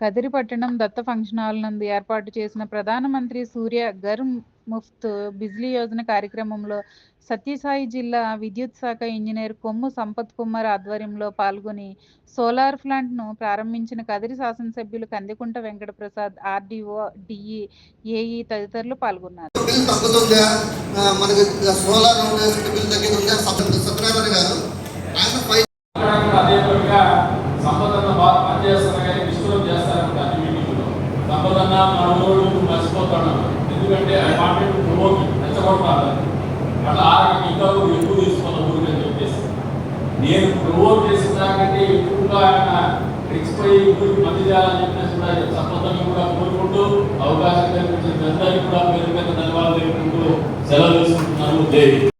కదిరిపట్టణం దత్త function hall నందు ఏర్పాటు చేసిన ప్రధానమంత్రి సూర్య ఘర్ ముఫ్త్ బిజ్లీ యోజన కార్యక్రమంలో సత్యసాయి జిల్లా విద్యుత్ శాఖ ఇంజనీర్ కొమ్ము సంపత్ కుమార్ ఆధ్వర్యంలో పాల్గొని సోలార్ ప్లాంట్ను ప్రారంభించిన కదిరి శాసనసభ్యులు Kandikunta Venkata Prasad RDO DE AE తదితరులు పాల్గొన్నారు. సోలార్ బిల్ చేస్తారు కానీ అన్ని మీటింగ్లో సంపదన్న మన ఊరు మర్చిపోతాడు ఎందుకంటే ఆ కాంటెంట్ ప్రమోట్ రెచ్చగొడతారు అట్లా ఆ రకంగా ఇంకా ఎక్కువ తీసుకున్న ఊరికి అని చెప్పేసి. నేను ప్రమోట్ చేసిన దాకంటే ఎక్కువగా ఆయన రెచ్చిపోయి ఊరికి మంచి చేయాలని చెప్పేసి కూడా సంపదన్ని కూడా కోరుకుంటూ అవకాశం కల్పించిన అందరికీ కూడా పేరు మీద ధన్యవాదాలు తెలుపుకుంటూ సెలవు తీసుకుంటున్నాను. దేవి